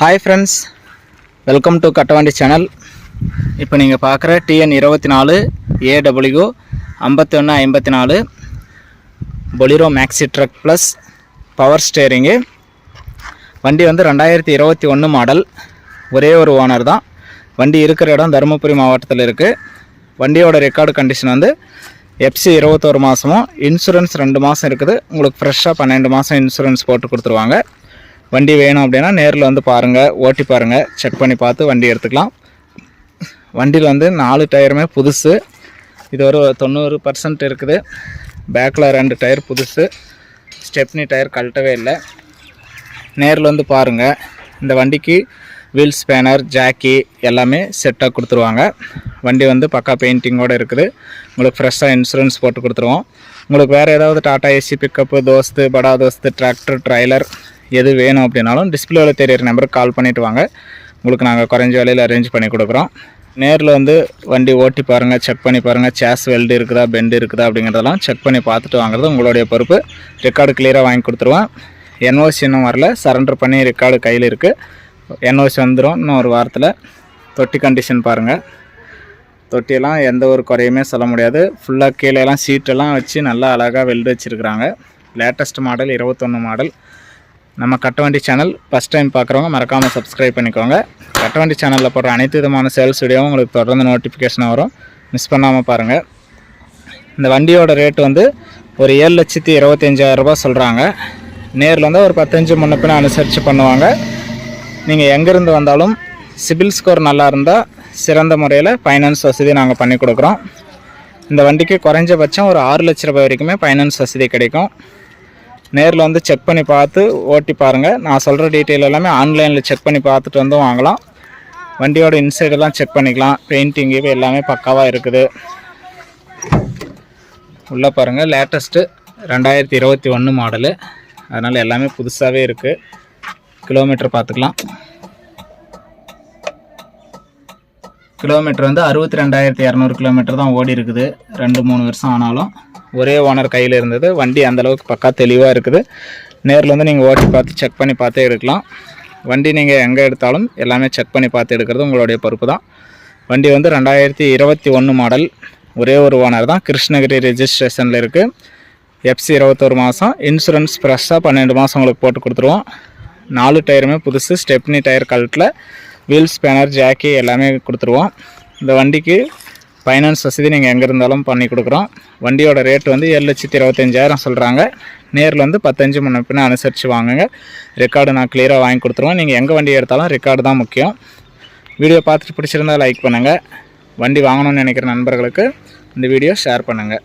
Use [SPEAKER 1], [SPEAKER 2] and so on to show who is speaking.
[SPEAKER 1] Hi friends welcome to Kattavandi channel இப்போ நீங்கள் பார்க்குற டிஎன் இருபத்தி நாலு ஏடபிள்யூ ஐம்பத்தி ஒன்று ஐம்பத்தி நாலு Bolero Maxi truck plus power steering வண்டி வந்து ரெண்டாயிரத்தி இருபத்தி ஒன்று மாடல் ஒரே ஒரு ஓனர் தான். வண்டி இருக்கிற இடம் தருமபுரி மாவட்டத்தில் இருக்குது வண்டியோட ரெக்கார்டு கண்டிஷன் வந்து எஃப்சி இருபத்தோரு மாதமும் இன்சூரன்ஸ் ரெண்டு மாதம் இருக்குது. உங்களுக்கு ஃப்ரெஷ்ஷாக பன்னெண்டு மாதம் இன்சூரன்ஸ் போட்டு கொடுத்துருவாங்க. வண்டி வேணும் அப்படின்னா நேரில் வந்து பாருங்கள் ஓட்டி பாருங்கள் செக் பண்ணி பார்த்து வண்டி எடுத்துக்கலாம். வண்டியில் வந்து நாலு டயருமே புதுசு. இது ஒரு தொண்ணூறு பர்சன்ட் இருக்குது. பேக்கில் ரெண்டு டயர் புதுசு. ஸ்டெப்னி டயர் கழட்டவே இல்லை. நேரில் வந்து பாருங்கள் இந்த வண்டிக்கு வீல் ஸ்பேனர் ஜாக்கி எல்லாமே செட்டாக கொடுத்துருவாங்க. வண்டி வந்து பக்கா பெயிண்டிங்கோடு இருக்குது. உங்களுக்கு ஃப்ரெஷ்ஷாக இன்சூரன்ஸ் போட்டு கொடுத்துருவோம். உங்களுக்கு வேறு ஏதாவது டாட்டா ஏசி பிக்கப்பு தோஸ்து படா தோஸ்து டிராக்டர் ட்ரைலர் எது வேணும் அப்படின்னாலும் டிஸ்பிளேவில் தெரியிற நம்பருக்கு கால் பண்ணிவிட்டு வாங்க. உங்களுக்கு நாங்கள் குறைஞ்ச விலையில் அரேஞ்ச் பண்ணி கொடுக்குறோம். நேரில் வந்து வண்டி ஓட்டி பாருங்கள் செக் பண்ணி பாருங்கள் சேஸ் வெல்டு இருக்குதா பெண்டு இருக்குதா அப்படிங்கிறதெல்லாம் செக் பண்ணி பார்த்துட்டு வாங்குறது உங்களுடைய பொறுப்பு. ரெக்கார்டு கிளியராக வாங்கி கொடுத்துருவோம். என்ஓசி இன்னும் வரல. சரண்டர் பண்ணி ரெக்கார்டு கையில் இருக்குது என்ஓசி வந்துடும் இன்னும் ஒரு வாரத்தில். தொட்டி கண்டிஷன் பாருங்கள் தொட்டியெல்லாம் எந்த ஒரு குறையுமே சொல்ல முடியாது. ஃபுல்லாக கீழேலாம் சீட்டெல்லாம் வச்சு நல்லா அழகாக வெல்டு வச்சுருக்குறாங்க. லேட்டஸ்ட் மாடல் இருபத்தொன்று மாடல் நம்ம கட்டவண்டி சேனல் ஃபஸ்ட் டைம் பார்க்குறவங்க மறக்காமல் சப்ஸ்கிரைப் பண்ணிக்கோங்க. கட்டவண்டி சேனலில் போடுற அனைத்து விதமான சேல்ஸ் வீடியோவும் உங்களுக்கு தொடர்ந்து நோட்டிஃபிகேஷன் வரும். மிஸ் பண்ணாமல் பாருங்கள் இந்த வண்டியோட ரேட்டு வந்து ஒரு ஏழு லட்சத்தி இருபத்தஞ்சாயிரம் ரூபாய் சொல்கிறாங்க நேரில் வந்து ஒரு பத்தஞ்சு முன்ன அனுசரித்து பண்ணுவாங்க. நீங்கள் எங்கேருந்து வந்தாலும் சிபில் ஸ்கோர் நல்லா இருந்தால் சிறந்த முறையில் ஃபைனான்ஸ் வசதி நாங்கள் பண்ணி கொடுக்குறோம். இந்த வண்டிக்கு குறைஞ்சபட்சம் ஒரு ஆறு லட்ச ரூபாய் வரைக்குமே ஃபைனான்ஸ் வசதி கிடைக்கும். நேரில் வந்து செக் பண்ணி பார்த்து ஓட்டி பாருங்கள் நான் சொல்கிற டீட்டெயில் எல்லாமே ஆன்லைனில் செக் பண்ணி பார்த்துட்டு வந்து வாங்கலாம். வண்டியோட இன்சைடெல்லாம் செக் பண்ணிக்கலாம். பெயிண்டிங் இது எல்லாமே பக்காவாக இருக்குது. உள்ளே பாருங்கள் லேட்டஸ்ட்டு ரெண்டாயிரத்தி இருபத்தி ஒன்று மாடலு அதனால் எல்லாமே புதுசாகவே இருக்குது கிலோமீட்டர் பார்த்துக்கலாம். கிலோமீட்டர் வந்து அறுபத்தி ரெண்டாயிரத்தி இரநூறு கிலோமீட்டர் தான் ஓடி இருக்குது. ரெண்டு மூணு வருஷம் ஆனாலும். ஒரே ஓனர் கையில் இருந்தது. வண்டி அந்தளவுக்கு பக்கா தெளிவாக இருக்குது. நேரில் வந்து நீங்கள் ஓட்டி பார்த்து செக் பண்ணி பார்த்தே எடுக்கலாம் வண்டி நீங்கள் எங்கே எடுத்தாலும் எல்லாமே செக் பண்ணி பார்த்து எடுக்கிறது உங்களுடைய பொறுப்பு தான். வண்டி வந்து ரெண்டாயிரத்தி இருபத்தி ஒன்று மாடல் ஒரே ஒரு ஓனர் தான். கிருஷ்ணகிரி ரெஜிஸ்ட்ரேஷனில் இருக்குது எஃப்சி இருபத்தொரு மாதம் இன்சூரன்ஸ் ஃப்ரெஷ்ஷாக பன்னெண்டு மாதம் உங்களுக்கு போட்டு கொடுத்துருவோம். நாலு டயருமே புதுசு. ஸ்டெப்னி டயர் கழட்டில் வீல் ஸ்பேனர் ஜாக்கி எல்லாமே கொடுத்துருவோம். இந்த வண்டிக்கு ஃபைனான்ஸ் வசதி நீங்கள் எங்கே இருந்தாலும் பண்ணி கொடுக்குறோம். வண்டியோட ரேட் வந்து ஏழு லட்சத்தி இருபத்தஞ்சாயிரம் சொல்கிறாங்க நேரில் வந்து பத்தஞ்சு முன்ன அனுசரித்து வாங்குங்க. ரெக்கார்டு நான் கிளியராக வாங்கி கொடுத்துருவோம். நீங்கள் எங்கே வண்டி எடுத்தாலும் ரெக்கார்டு தான் முக்கியம். வீடியோ பார்த்துட்டு பிடிச்சிருந்தா லைக் பண்ணுங்கள் வண்டி வாங்கணும்னு நினைக்கிற நண்பர்களுக்கு இந்த வீடியோ ஷேர் பண்ணுங்கள்